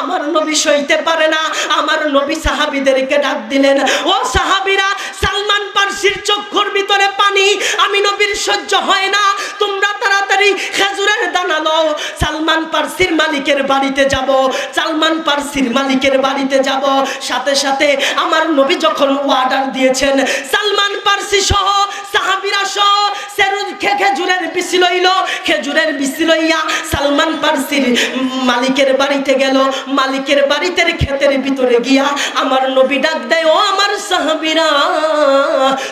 আমার নবী সইতে পারে না। আমার নবী সাহাবিদেরকে ডাক দিলেন, ও সাহাবিরা, সালমান পার্সির চক্ষুর ভিতরে পানি। আমি নবীর সহ্য হয় না। তোমরা তাড়াতাড়ি খেজুরের দানা লও। সালমান পার্সির মালিকের বাড়িতে যাব। সালমান পার্সির মালিকের বাড়িতে যাব। সাথে সাথে আমার নবী যখন অর্ডার দিয়েছেন, সালমান পার্সি সহ সাহাবিরা সহ সেরুজ খেজুরের বিসি লইল। খেজুরের বিসি লইয়া সালমান পার্সির মালিকের বাড়িতে গেল। মালিকের বাড়িতে ক্ষেতের ভিতরে গিয়া আমার নবী ডাক দেয়, ও আমার সাহাবিরা,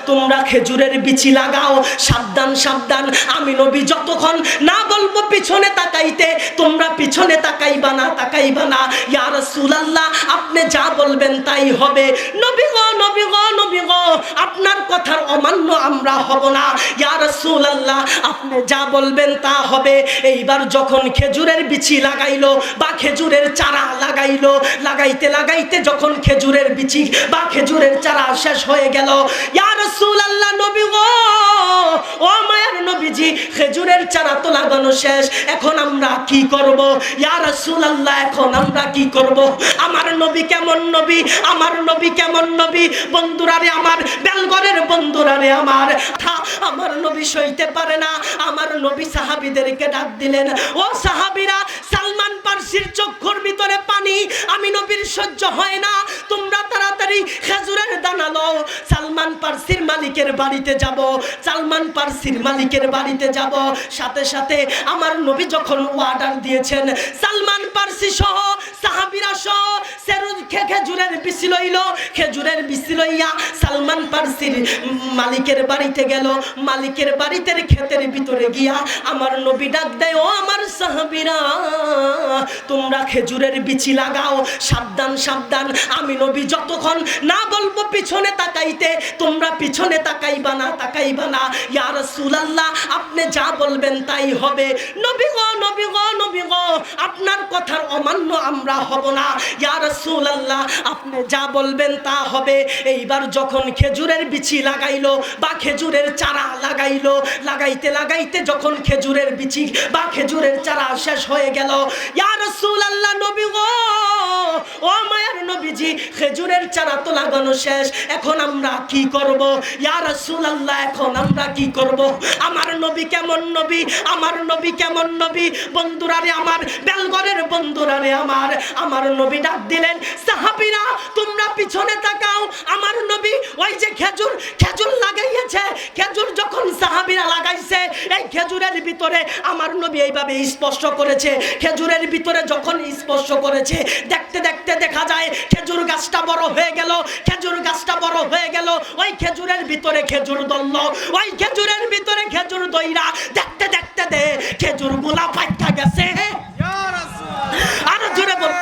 তোমরা খেজুরের বিচি লাগাও। সাবধান সাবধান, আমি নবী যতক্ষণ না বলব পিছনে তাকাইতে পিছনে তাকাইবা না তাকাইবা না। ইয়া রাসূলুল্লাহ, আপনি যা বলবেন তাই হবে। নবী গো নবী গো নবী গো, আপনার কথার অমান্য আমরা হব না। ইয়া রাসূলুল্লাহ, আপনি যা বলবেন তা হবে। এইবার যখন খেজুরের বিচি লাগাইলো, বা খেজুরের চারা লাগাইলো, লাগাইতে লাগাইতে যখন খেজুরের বিচি বা খেজুরের চারা শেষ হয়ে গেল, ইয়া রাসূলুল্লাহ, নবী গো, ও মায়ের নবীজি, খেজুরের চারা তো লাগানো শেষ, এখন আমরা কি করব? আমরা নবী কেমন নবী? নবী কেমন নবী? আমার বন্ধুরারে আমার। আমার নবী সইতে পারে না। নবী সাহাবীদেরকে ডাক দিলেন, ও সাহাবীরা, সালমান পার্সির চক্ষুর ভিতরে পানি, আমি নবীর সহ্য হয় না। তোমরা তাড়াতাড়ি খেজুরের দানা লও। সালমান পার্সির মালিকের বাড়িতে যাব। সালমান পার্সির মালিকের বাড়িতে যাব। সাথে সাথে আমার নবী যখন অর্ডার দিয়েছেন, সালমান পার্সি সহ, সাহাবিরা সহ সেরুজ খেজুরের বিসি লইল। খেজুরের বিসি লইয়া সালমান পার্সির মালিকের বাড়িতে গেল। মালিকের বাড়িতে ক্ষেতের ভিতরে গিয়া আমার নবী ডাক দেয়, ও আমার সাহাবিরা! তোমরা খেজুরের বিচি লাগাও। সাবধান সাবধান। আমি নবী যতক্ষণ না বলব পিছনে তাকাইতে, তোমরা পিছনে তাকাইবা না তাকাইবা না। ইয়া রাসূলুল্লাহ, আপনি যা বলবেন তাই হবে। নবী গো নবী গো নবী গো, আপনার কথার অমান্য আমরা হব না। ইয়া রাসূলুল্লাহ, আপনি যা বলবেন তা হবে। এইবার যখন খেজুরের বিচি লাগাইলো বা খেজুরের চারা লাগাইলো, লাগাইতে লাগাইতে যখন খেজুরের বিচি বা খেজুরের চারা শেষ হয়ে গেল খেজুরের চারা তো লাগানো শেষ, এখন আমরা কি করব? এখন আমরা কি করব? আমার নবী কেমন নবী? আমার নবী কেমন নবী? বন্ধুরা আমার, বেলগরের বন্ধুরা রে আমার আমার নবী ডাক দিলেন, সাহাবীরা, তোমরা পিছনে তাকাও, আমার নবী, ওই যে খেজুর খেজুর খেজুর যখন সাহাবিরা লাগাইছে এই খেজুরের ভিতরে আমার নবী এইভাবে স্পষ্ট করেছে। খেজুরের ভিতরে যখন স্পর্শ করেছে দেখতে দেখতে দেখা যায় খেজুর গাছটা বড় হয়ে গেল খেজুর গাছটা বড় হয়ে গেল ওই খেজুরের ভিতরে খেজুর দল ওই খেজুরের ভিতরে খেজুর দইরা। দেখতে দেখতে দে খেজুরগুলা পাইকা গেছে। আরও জোরে বল।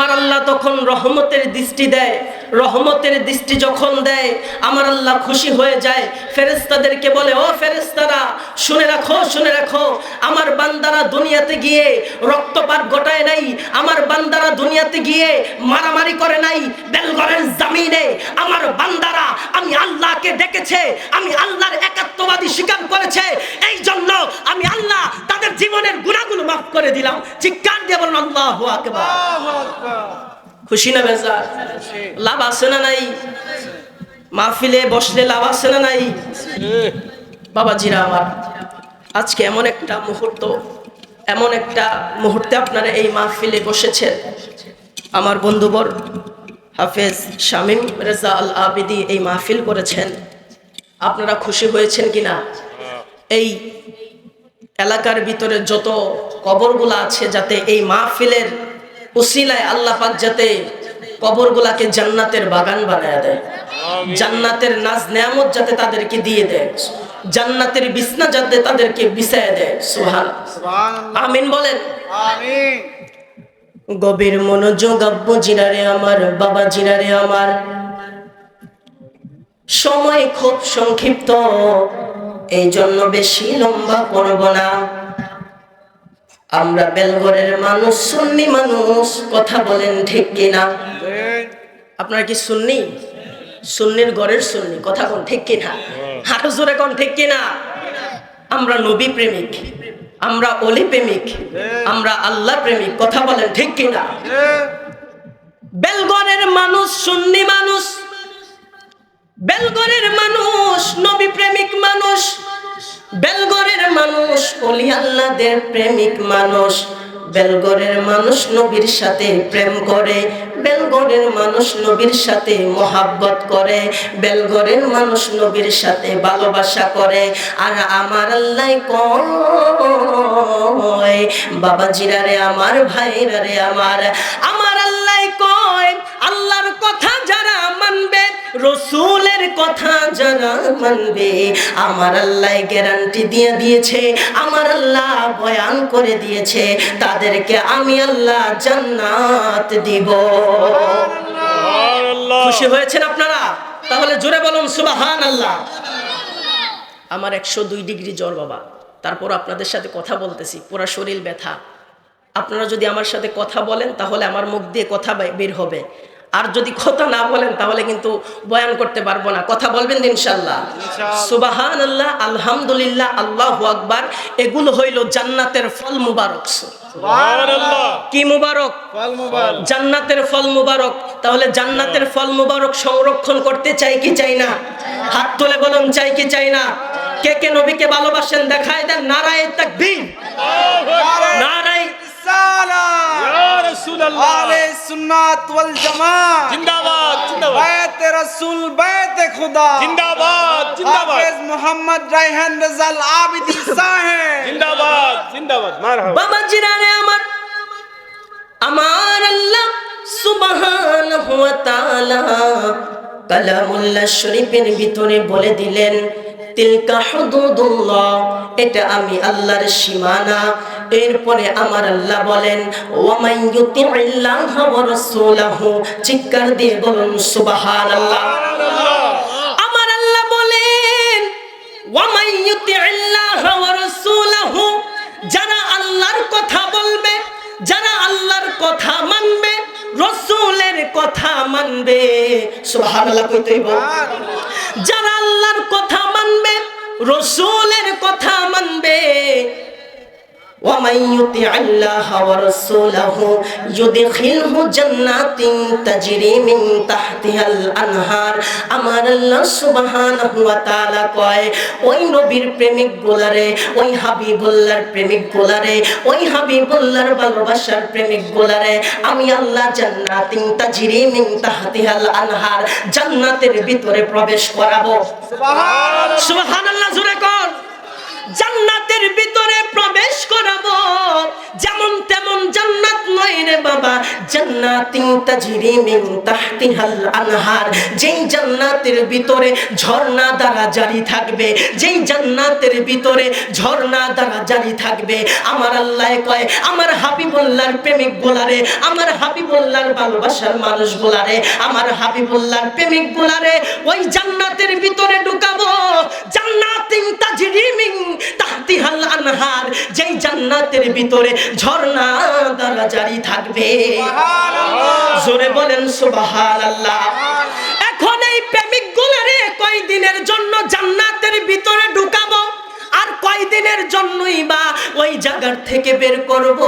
আমার আল্লাহ তখন রহমতের দৃষ্টি দেয়। রহমতের দৃষ্টি যখন দেয় আমার আল্লাহ খুশি হয়ে যায়। ফেরেস্তাদেরকে বলে ও ফেরেস্তারা শুনে রাখো শুনে রাখো। আমার বান্দারা দুনিয়াতে গিয়ে রক্তপাত ঘটায় নাই। আমার বান্দারা দুনিয়াতে গিয়ে মারামারি করে নাই। বেলগরের জামিনে আমার বান্দারা আমি আল্লাহকে ডেকেছে আমি আল্লাহর একাত্মবাদী স্বীকার করেছে। এই জন্য আমি আল্লাহ তাদের জীবনের গুণাগুলো মাফ করে দিলাম। চিৎকার দিয়ে বলুন আল্লাহ খুশি না বেজা লাভ আছে না নাই? মাহফিলে বসলে লাভ আছে না নাই? বাবাজিরা আমার আজকে এমন একটা মুহূর্ত এমন একটা মুহূর্তে আপনারা এই মাহফিলে বসেছেন। আমার বন্ধুবর হাফেজ শামীম রেজা আল আবিদি এই মাহফিল করেছেন। আপনারা খুশি হয়েছেন কিনা? এই এলাকার ভিতরে যত কবরগুলো আছে যাতে এই মাহফিলের উসিলায় আল্লাহ পাক যাতে কবরগুলাকে জান্নাতের বাগান বানায় দেয়। জান্নাতের নাজ নেয়ামত যাতে তাদেরকে দিয়ে দেয়। জান্নাতের বিছনা যাতে তাদেরকে বিছায় দেয়। সুহান আমিন বলেন। গভীর মনোযোগ আব্বু জিরারে আমার বাবা জিরারে আমার। সময় খুব সংক্ষিপ্ত। এই জন্য বেশি লম্বা করব না। আমরা বেলগরের মানুষ সুন্নি মানুষ কথা বলেন ঠিক কিনা? ঠিক আপনারা কি সুন্নি? সুন্নির ঘরের সুন্নি কথা কোন ঠিক কিনা? হাঁটু জোরে কোন ঠিক কিনা? আমরা নবী প্রেমিক আমরা অলি প্রেমিক আমরা আল্লাহ প্রেমিক কথা বলেন ঠিক কিনা? বেলগড়ের মানুষ সুন্নি মানুষ বেলগড়ের মানুষ, নবী প্রেমিক মানুষ বেলগড়ের মানুষ, অলি আল্লাহদের প্রেমিক মানুষ বেলগড়ের মানুষ নবীর সাথে প্রেম করে বেলগড়ের মানুষ নবীর সাথে মোহাব্বত করে বেলগড়ের মানুষ নবীর সাথে ভালোবাসা করে। আর আমার আল্লাহ কয় বাবা জিরারে আমার ভাইরা রে, আমার আমার আল্লাহ কয়, আল্লাহর কথা রসুলের কথা যারা মানবে আমার আল্লাহ গ্যারান্টি দিয়ে দিয়েছে আমার আল্লাহ বয়ান করে দিয়েছে তাদেরকে আমি আল্লাহ জান্নাত দিব। খুশি হয়েছেন আপনারা? তাহলে জোরে বলুন সুবাহান আল্লাহ আমার একশো দুই ডিগ্রি জ্বর বাবা। তারপর আপনাদের সাথে কথা বলতেছি পুরা শরীর ব্যথা। আপনারা যদি আমার সাথে কথা বলেন তাহলে আমার মুখ দিয়ে কথা বের হবে। আর যদি কথা না বলেন তাহলে কিন্তু বয়ান করতে পারব না। কথা বলবেন ইনশাল্লাহ সুবাহান আল্লাহ আলহামদুলিল্লাহ আল্লাহ আকবার। এগুলো হইল জান্নাতের ফল মুবারক। কি মুবারক? জান্নাতের ফল মুবারক। তাহলে জান্নাতের ফল মুবারক সংরক্ষণ করতে চাই কি চাই না? হাত তুলে বলুন চাই কি চাই না? কে কে নবীকে ভালোবাসেন দেখায় দেন। নারায় তাকবীর। নারায় সালাম। আমার আমার আল্লাহ সুবহানাহু শরীফের ভিতরে বলে দিলেন তিলকা হুদুদুল্লাহ এটা আমি আল্লাহর সীমানা। এরপরে আমার আল্লাহ বলেন চিৎকার দিয়ে বলুন সুবহানাল্লাহ। আমার আল্লাহ বলেন যারা আল্লাহর কথা বলবে যারা আল্লাহর কথা মানবে রসুলের কথা মানবে। সুবহানাল্লাহ কইতেই বল যারা আল্লাহর কথা মানবে রসুলের কথা মানবে। ومن يطع الله ورسوله يدخله جنات تجري من تحتها الانهار আমার আল্লাহ সুবহানাহু ওয়া তাআলা কয় ওই নবীর প্রেমিক গোলারে ওই হাবিবুল্লাহর প্রেমিক গোলারে ওই হাবিবুল্লাহর ভালোবাসার প্রেমিক গোলারে আমি আল্লাহ জান্নাতিন তাজরি মিন তাহতিহাল আনহার জান্নাতের ভিতরে প্রবেশ করাবো সুবহানাল্লাহ জোরে কর জান্নাতের ভিতরে প্রবেশ করাবো। যেমন তেমন জান্নাত নয় রে বাবা। জান্নাতিন তাজরি মিন তাহতিহাল আনহার। যেই জান্নাতের ভিতরে ঝর্ণা দ্বারা জারি থাকবে, যেই জান্নাতের ভিতরে ঝর্ণা দ্বারা জারি থাকবে, আমার আল্লাহ কয়, আমার হাবিবুল্লাহর প্রেমিক গোলারে আমার হাবিবুল্লাহর ভালোবাসার মানুষ গোলারে আমার হাবিবুল্লাহর প্রেমিক গোলারে ওই জান্নাতের ভিতরে ঢুকাবো। জান্নাতিন তাজরি মিন তাহতিহাল আনহার যেই জান্নাতের ভিতরে ঝর্ণা দ্বারা জারি থাকবে। জোরে বলেন সুবহানাল্লাহ। এখন এই প্রেমিক গুলারে কয়দিনের জন্য জান্নাতের ভিতরে ঢুকাবো? কয়দিনের জন্যই বা ওই জায়গার থেকে বের করব।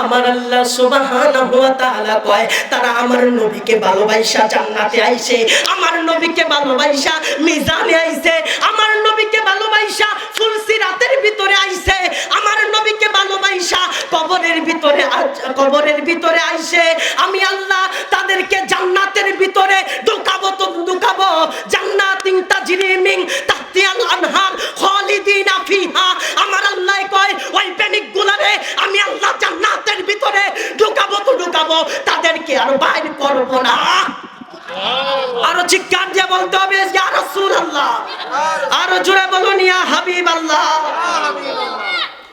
আমার আল্লাহ সুবহানাহু ওয়া তাআলা কয়, তারা আমার নবীকে ভালোবাসা জান্নাতে আইছে, আমার নবীকে ভালোবাসা মিজানে আইছে, আমার নবীকে ভালোবাসা ফুলসিরাতের ভিতরে আইছে, আমার নবীকে ভালোবাসা কবরের ভিতরে কবরের ভিতরে আইছে। আমি আল্লাহ তাদেরকে জান্নাতের ভিতরে ঢুকাবো তো ঢুকাবো।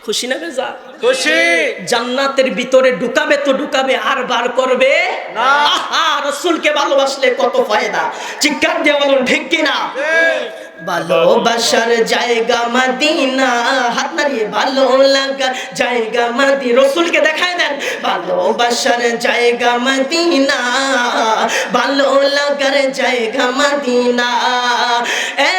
খুশি না বেজা? খুশি। জান্নাতের ভিতরে ঢুকাবে তো ঢুকাবে আর বার করবে? না। রসুলকে ভালোবাসলে কত ফায়দা? চিৎকার দিয়ে বলুন ঠিক কিনা ভালোবাসার জায়গা মাদিনা হাত নাড়িয়ে ভালো লাগার জায়গা মাদি রসুলকে দেখায় দেন ভালোবাসার জায়গা মাদিনা ভালো লাগার জায়গা মাদিনা। এত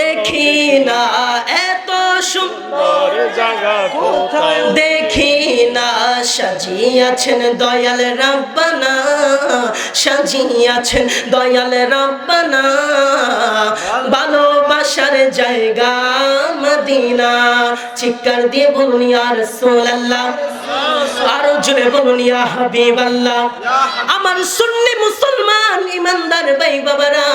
দেখি না এত সুন্দর জায়গা কোথায়? দেখি না সাজিয়াছেন দয়াল রাব্বানা, সাজিয়াছেন দয়াল রাব্বানা, ভালোবাসার জায়গা। মদিনা। দিয়ে বলুন, ইয়া রাসূলুল্লাহ। আরও জোরে বলুন, ইয়া হাবিবাল্লাহ। আমার সুন্নি মুসলমান ইমানদার ভাই বাবারা,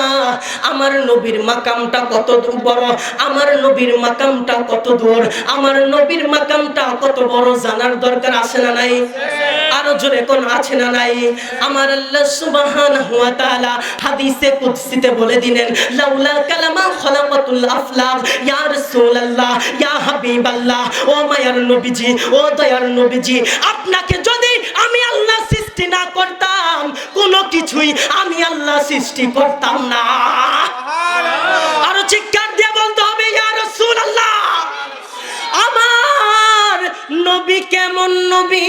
আমার নবীর মাকামটা কত বড় আমার নবীর মাকামটা কত দূর, আমার নবীর মাকামটা কত বড় জানার দরকার আছে না নাই? আরও জোরে কোন আছে না নাই? আমার আল্লাহ সুবহানাহু ওয়া তাআলা হাদিসে কুদসিতে বলে দিলেন, লাউলা কালামা খলাকাতুল আফলাক, ইয়া রাসূলুল্লাহ। ইয়া হাবিবাল্লাহ ও মায়ার নবীজি ও দয়ার নবীজি আপনাকে যদি আমি আল্লাহ সৃষ্টি না করতাম কোনো কিছুই আমি আল্লাহ সৃষ্টি করতাম না। আরও চিৎকার দিয়ে বলতে হবে ইয়া রাসূলুল্লাহ। আমার নবী কেমন নবী?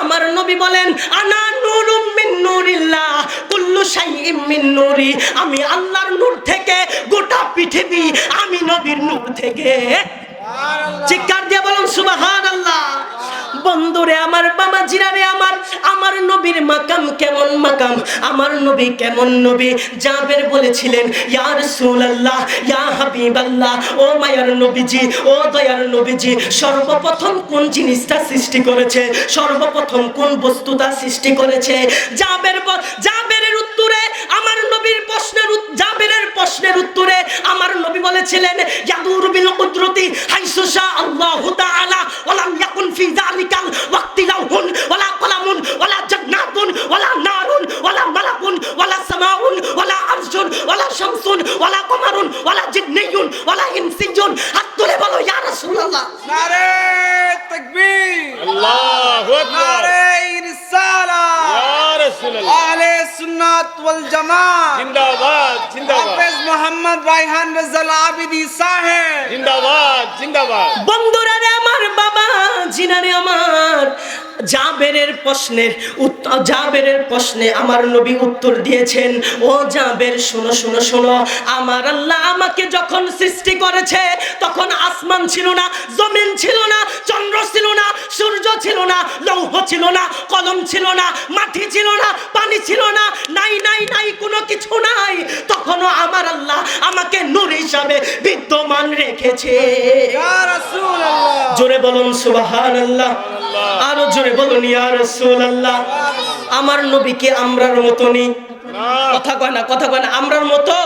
আমার নবী বলেন আনা নুরুম মিন নুরিল্লাহ কুল্লু শাইইম মিন নুরি। আমি আল্লাহর নূর থেকে গোটা পৃথিবী আমি নবীর নূর থেকে। চিৎকার দিয়ে বলুন সুবহানাল্লাহ। বন্ধুরে আমার বাবা জিরারে আমার আমার নবীর মাকাম কেমন মাকাম? আমার নবী কেমন নবী? জাবের বলেছিলেন, ইয়া রাসূলুল্লাহ, ইয়া হাবিবাল্লাহ, ও মায়ার নবীজি, ও দয়ার নবীজি, সর্বপ্রথম কোন জিনিসটা সৃষ্টি করেছে? সর্বপ্রথম কোন বস্তুটা সৃষ্টি করেছে? জাবের জাবেরের উত্তরে, আমার নবীর প্রশ্নের জাবিরের প্রশ্নের উত্তরে আমার নবী বলেছিলেন, ইয়াদুর বিল কুদরতি হাইসু শা আল্লাহু তাআলা, ওয়ালাম ইয়াকুন ফি যালিকাল ওয়াক্তি লাহুন ওয়ালা কলামুন, ওয়ালা জান্নাতুন, ওয়ালা নারুন ওয়ালা মালাকুন ওয়ালা সামাউন ওয়ালা আরশুন ওয়ালা শামসুন ওয়ালা কমারুন ওয়ালা জিন্নিয়ুন ওয়ালা ইনসিয়ুন হাত তুলে বলো ইয়া রাসূলুল্লাহ নারে তাকবীর। আল্লাহু আকবার। নারে রিসালা। ইয়া রাসূলুল্লাহ। আহলে সুন্নাত ওয়াল জামাত। জিন্দাবাদ জিন্দাবাদ। হাফেজ মোহাম্মদ রায়হান রেজাল আবিদি সাহেব। জিন্দাবাদ জিন্দাবাদ। বন্ধুরা রে আমার বাবা জিনারে আমার। জাবেরের প্রশ্নের উত্তর জাবেরের প্রশ্নে আমার নবী উত্তর দিয়েছেন ও জাবের শোনো শোনো শোনো আমার আল্লাহ আমাকে যখন সৃষ্টি করেছে তখন আসমান ছিল না জমিন ছিল না চন্দ্র ছিল না সূর্য ছিল না লৌহ ছিল না কলম ছিল না মাটি ছিল না পানি ছিল না নাই নাই নাই কোনো কিছু নাই। তখনও আমার আল্লাহ আমাকে নূর হিসাবে বিদ্যমান রেখেছে। জোরে বলুন সুবাহান আল্লাহ আরও জোরে বলুন আমার নবীকে আমরার মতো নি কথা কয় না, কথা কয় না, আমরার মতো?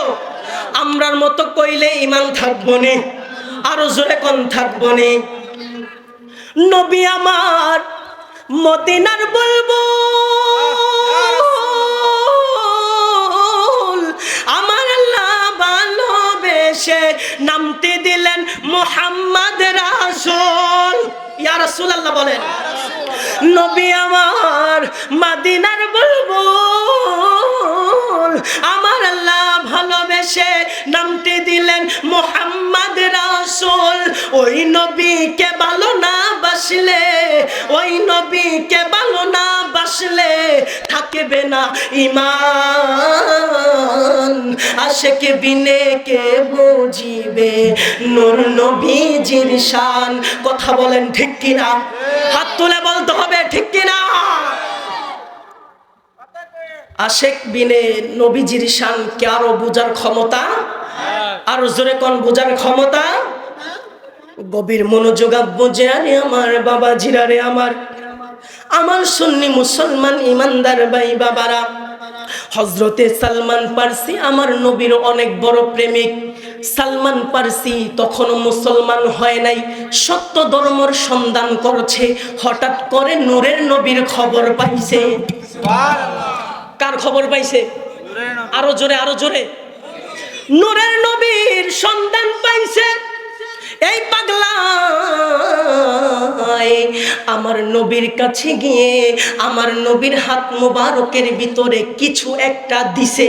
আমরার মতো কইলে ইমান থাকব নি, আরও জোরে কোন থাকব নি। নবী আমার মদিনার বলব আমার আল্লাহ ভালোবেসে নামতে দিলেন মোহাম্মদ রাসূল। ইয়া রাসূল আল্লাহ বলেন। নবী আমার মাদিনার বলব আমার আল্লাহ ভালোবেসে নামতে দিলেন মোহাম্মদ রাসূল। ওই নবীকে ভালো না বাসলে, ওই নবীকে ভালো না বাসলে থাকবে না ইমান আশেকে বিনে কে বুঝিবে? নূর নবীজির শান। কথা বলেন ঠিক কিনা? হাত তুলে বলতে হবে। ঠিক কিনা? আশেক বিনে নবীজির শান কে আরও বোঝার ক্ষমতা? আরও জোরে কোন বোঝার ক্ষমতা? গভীর মনোযোগ বুঝে আরে আমার বাবা জিরারে আমার। আমার সুন্নি মুসলমান ইমানদার ভাই বাবারা হজরতে সালমান পারসি আমার নবীর অনেক বড় প্রেমিক। সালমান পারসি তখনও মুসলমান হয় নাই। সত্য ধর্মর সন্ধান করছে। হঠাৎ করে নূরের নবীর খবর পাইছে। কার খবর পাইছে? আরও জোরে আরও জোরে। নূরের নবীর সন্ধান পাইছে। এই পাগলা আমার নবীর কাছে গিয়ে আমার নবীর হাত মোবারকের ভিতরে কিছু একটা দিছে।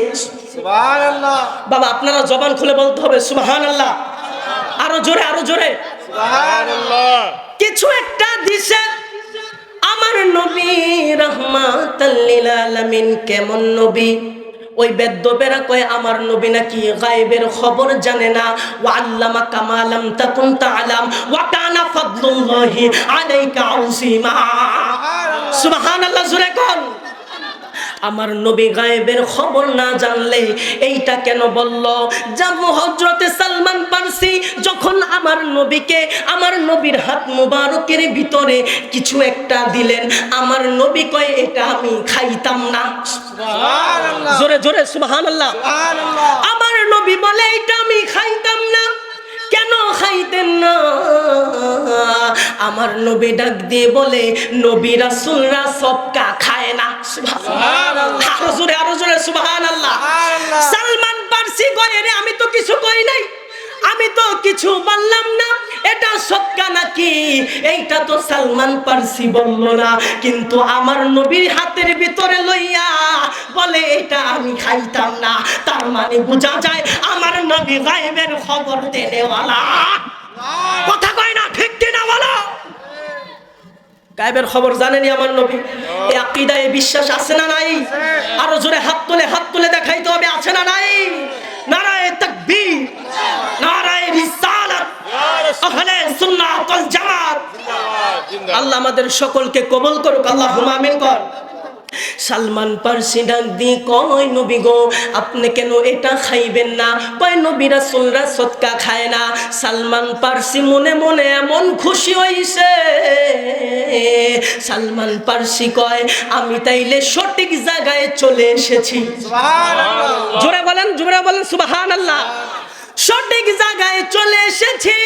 বাবা আপনারা জবান খুলে বলতে হবে সুবাহান আল্লাহ আরও জোরে আরও জোরে। কিছু একটা দিছে। আমার নবী আলামিন কেমন নবী? ওই বেদ্যবেরা কয়ে আমার নবী নাকি গায়েবের খবর জানে না? ওয়া আল্লামা কামালাম তাকুন তালাম ওয়া কানা ফাদলুল্লাহি আলাইকা আউসিমা। সুবহানাল্লাহ জোরে কোন। আমার নবী গায়েবের খবর না জানলে এইটা কেন বলল? যাব হজরতে সালমান পারসি যখন আমার নবীকে আমার নবীর হাত মুবারকের ভিতরে কিছু একটা দিলেন। আমার নবী কয় এটা আমি খাইতাম না। সুবহানাল্লাহ। জোরে জোরে সুবহানাল্লাহ। সুবহানাল্লাহ। আমার নবী বলে এটা আমি খাইতাম না। কেন খাইতেন না? আমার নবী ডাক দিয়ে বলে নবী রাসূলরা সবকা খায় না। সুবহানাল্লাহ। আরও জোরে আরও জোরে সুবহানাল্লাহ। সুবহানাল্লাহ। সালমান পারসি কয় রে আমি তো কিছু কই নাই। আমি তো কিছু বললাম না। এটা নাকি? এইটা তো সালমান পারসি বলল না। কিন্তু আমার নবীর হাতের ভিতরে লইয়া বলে, এটা আমি খাইতাম না। তার মানে বোঝা যায় আমার নবী গায়েবের খবর দেনেওয়ালা কথা কয় না, ঠিক কিনা বলো? গায়েবের খবর জানেনি আমার নবী? এই আকিদায় বিশ্বাস আছে না নাই? আরও জোরে হাত তুলে হাত তুলে দেখাইতে হবে, আছে না নাই? নারায়ে তাকবীর, নারায়ে রিসালাত। আহলে সুন্নাত ওয়াল জামাত। আল্লাহ আমাদের সকলকে কবুল করুক আল্লাহ আমিন কর। সালমান পারসি ডাক দি কয় নবী গো আপনি কেন এটা খাইবেন না? কয় নবী রাসূলরা সদকা খায় না। সালমান পারসি মনে মনে এমন খুশি হইছে। সালমান পার্সি কয় আমি তাইলে সঠিক জায়গায় চলে এসেছি। জোরে বলেন জোরে বলেন সুবাহান আল্লাহ সঠিক জায়গায় চলে এসেছি।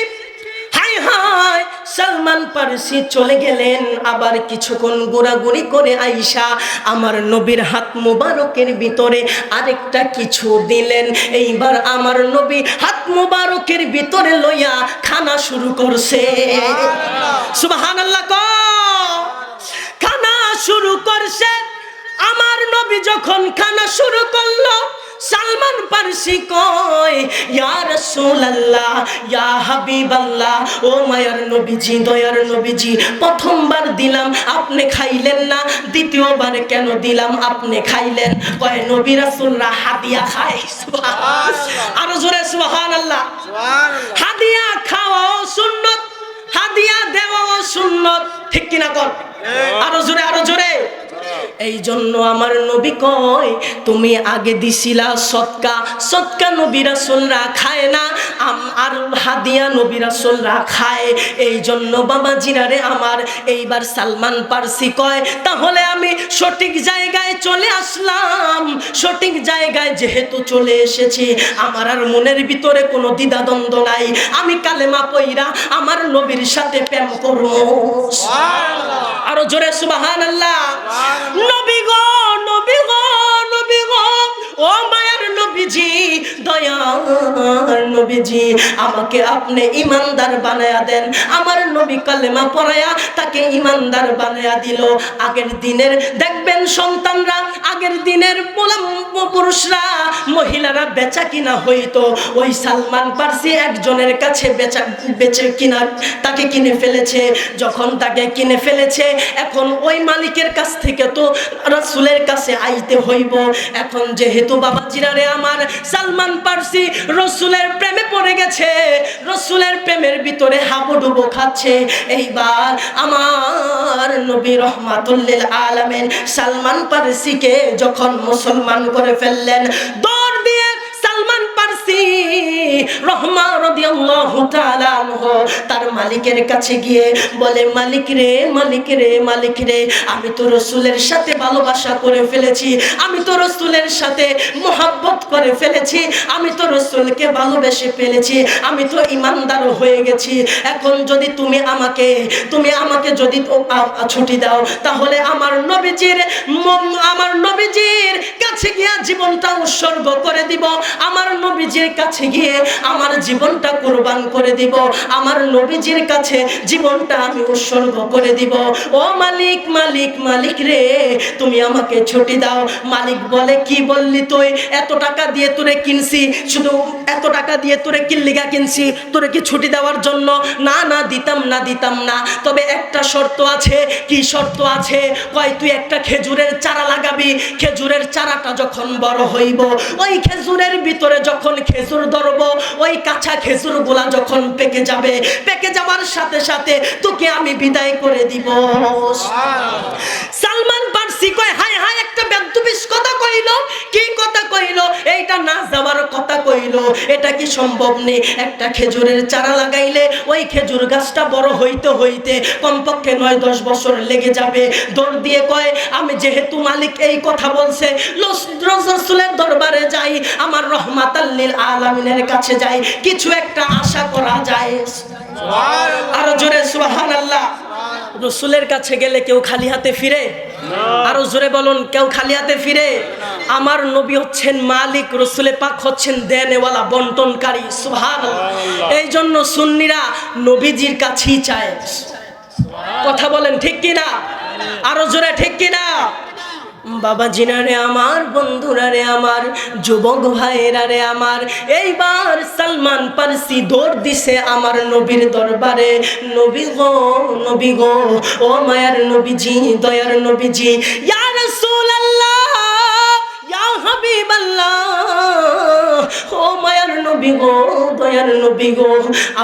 হাই হাই সালমান পারসি চলে গেলেন। আবার কিছুক্ষণ ঘোরাঘুরি করে আইসা আমার নবীর হাত মুবারকের ভিতরে আরেকটা কিছু দিলেন। এইবার আমার নবী হাত মুবারকের ভিতরে লইয়া খানা শুরু করছে। সুবাহান আল্লাহ ক। খানা শুরু করছে। আমার নবী যখন খানা শুরু করল পারসি কয় ইয়া রাসূলুল্লাহ ইয়া হাবিবাল্লাহ ও মায়ার নবীজি দয়ার নবীজি প্রথমবার দিলাম আপনি খাইলেন না দ্বিতীয়বার কেন দিলাম আপনি খাইলেন? কয় নবী রাসূলরা হাদিয়া খায়। সুবহানাল্লাহ। আরও জোরে সুবহানাল্লাহ। সুবহানাল্লাহ। হাদিয়া খাওয়াও সুন্নত হাদিয়া দেওয়াও সুন্নত। ঠিক কিনা কর আরও জোরে আরও জোরে। এই জন্য আমার নবী কয় তুমি আগে দিছিলা সৎকা। সৎকা নবী রাসূলরা খায় না আর হাদিয়া নবী রাসূলরা খায়। এই জন্য বাবা জিরারে আমার এইবার সালমান পারসি কয় তাহলে আমি সঠিক জায়গায় চলে আসলাম। সঠিক জায়গায় যেহেতু চলে এসেছি আমার আর মনের ভিতরে কোনো দ্বিধাদ্বন্দ্ব নাই। আমি কালেমা পইরা আমার নবীর সাথে প্রেম করব। আরও জোরে সুবাহান আল্লাহ নবী গো নবী গো ও মায়ার নবীজি দয়ার নবীজি, আমাকে আপনি ইমানদার বানায়া দেন। আমার নবী কালেমা পড়ায়া তাকে ইমানদার বানায়া দিল। আগের দিনের দেখবেন সন্তানরা, আগের দিনের পুরুষরা, মহিলারা বেচা কিনা হইতো। ওই সালমান পারসি একজনের কাছে বেচা, বেচে কিনা, তাকে কিনে ফেলেছে। যখন তাকে কিনে ফেলেছে, এখন ওই মালিকের কাছ থেকে তো রাসূলের কাছে আইতে হইব। এখন যেহেতু বাবা জিরারে আমার সালমান পারসি রসুলের প্রেমে পড়ে গেছে, রসুলের প্রেমের ভিতরে হাবুডুবো খাচ্ছে। এইবার আমার নবী রহমাতুল্লিল আলমেন সালমান পারসিকে যখন মুসলমান করে ফেললেন দৌড় পারসি রহমা রাদিয়াল্লাহু তাআলা তার মালিকের কাছে গিয়ে বলে, মালিক রে মালিক রে মালিক রে, আমি তো রসুলের সাথে ভালোবাসা করে ফেলেছি, আমি তো রসুলের সাথে মোহাব্বত করে ফেলেছি, আমি তো রসুলকে ভালোবেসে ফেলেছি, আমি তো ইমানদার হয়ে গেছি। এখন যদি তুমি আমাকে তুমি আমাকে যদি ছুটি দাও, তাহলে আমার নবীজির আমার নবীজির কাছে গিয়ে জীবনটা উৎসর্গ করে দিব। আমার নবীজির কাছে গিয়ে আমার জীবনটা কোরবান করে দিব, আমার নবীজির কাছে জীবনটা আমি উৎসর্গ করে দিব। ও মালিক মালিক মালিক রে, তুমি আমাকে ছুটি দাও। মালিক বলে, কি বললি তুই? এত টাকা দিয়ে তোরে কিনছি, শুধু এত টাকা দিয়ে তোরে কিল্লিগা কিনছি? তোরে কি ছুটি দেওয়ার জন্য? না না, দিতাম না দিতাম না। তবে একটা শর্ত আছে। কি শর্ত আছে? কয়, তুই একটা খেজুরের চারা লাগাবি। খেজুরের চারাটা যখন বড় হইব, ওই খেজুরের ভিতরে যখন খেজুর ধরব, ওই কাঁচা খেজুরগুলা যখন পেকে যাবে, পেকে যাওয়ার সাথে সাথে তোকে আমি বিদায় করে দিব। সালমান পার্সি কয় হাই হাই একটা বেদবিস কথা কইল। কি কথা কইল? এইটা না যাওয়ার কথা কইল। এটা কি সম্ভব নেই একটা খেজুরের চারা লাগাইলে ওই খেজুর গাছটা বড় হইতে হইতে কমপক্ষে নয় দশ বছর লেগে যাবে। দৌড় দিয়ে কয় আমি যেহেতু মালিক এই কথা বলছে। রসুলের দরবারে যাই আমার রহমাত আল্লিল আলমিনের কাছে যাই। কিছু একটা আশা করা যায়। আরও জোরে সুবাহান আল্লাহ রসুলের কাছে গেলে কেউ খালি হাতে ফিরে? আরও জোরে বলুন কেউ খালি হাতে ফিরে? আমার নবী হচ্ছেন মালিক রসুলে পাক হচ্ছেন দেনেওয়ালা বন্টনকারী সুহান এই জন্য সুন্নিরা নবীজির কাছেই চায়। কথা বলেন ঠিক কিনা? আরও জোরে ঠিক কিনা? বাবা জিনারে আমার বন্ধুরা রে আমার, যুবক ভাইয়েরা রে আমার। এইবার সালমান পারসি দৌড় দিছে আমার নবীর দরবারে। নবী গো নবী গো, ও মায়ার নবীজি, দয়ার নবীজি। ইয়া রাসূলুল্লাহ ইয়া হাবিবাল্লাহ। ও মায়ার নবী গো, দয়ার নবী গো,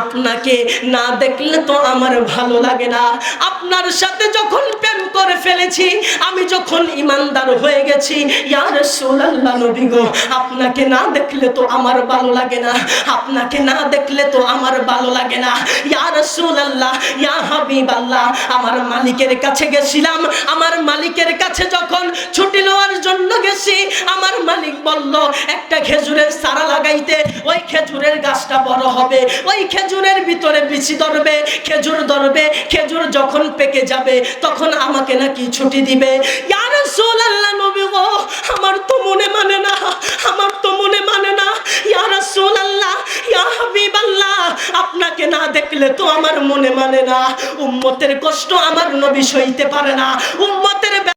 আপনাকে না দেখলে তো আমার ভালো লাগে না। আপনার সাথে যখন প্রেম করে ফেলেছি, আমি যখন ইমানদার হয়ে গেছি, ইয়া রাসূলুল্লাহ নবী গো, আপনাকে না দেখলে তো আমার ভালো লাগে না। আপনাকে না দেখলে তো আমার ভালো লাগে না। ইয়া রাসূলুল্লাহ, ইয়া হাবিবাল্লাহ, আমার মালিকের কাছে গেছিলাম। আমার মালিকের কাছে যখন ছুটি নেওয়ার জন্য গেছি, আমার মালিক বলল, একটা খেজুরের চারা লাগাইতে ওই খেজুরের গাছটা বড় হবে। ওই খেজুরের ভিতরে বিচি ধরবে, খেজুর ধরবে, খেজুর যখন পেকে যাবে, তখন আমাকে নাকি ছুটি দিবে। ইয়া রাসূলুল্লাহ নবী আমার তো মনে মানে না, আমার তো মনে মানে না। ইয়া রাসূলুল্লাহ, ইয়া হাবিবাল্লাহ, আপনাকে না দেখলে তো আমার মনে মানে না। উম্মতের কষ্ট আমার নবী সইতে পারে না। উম্মত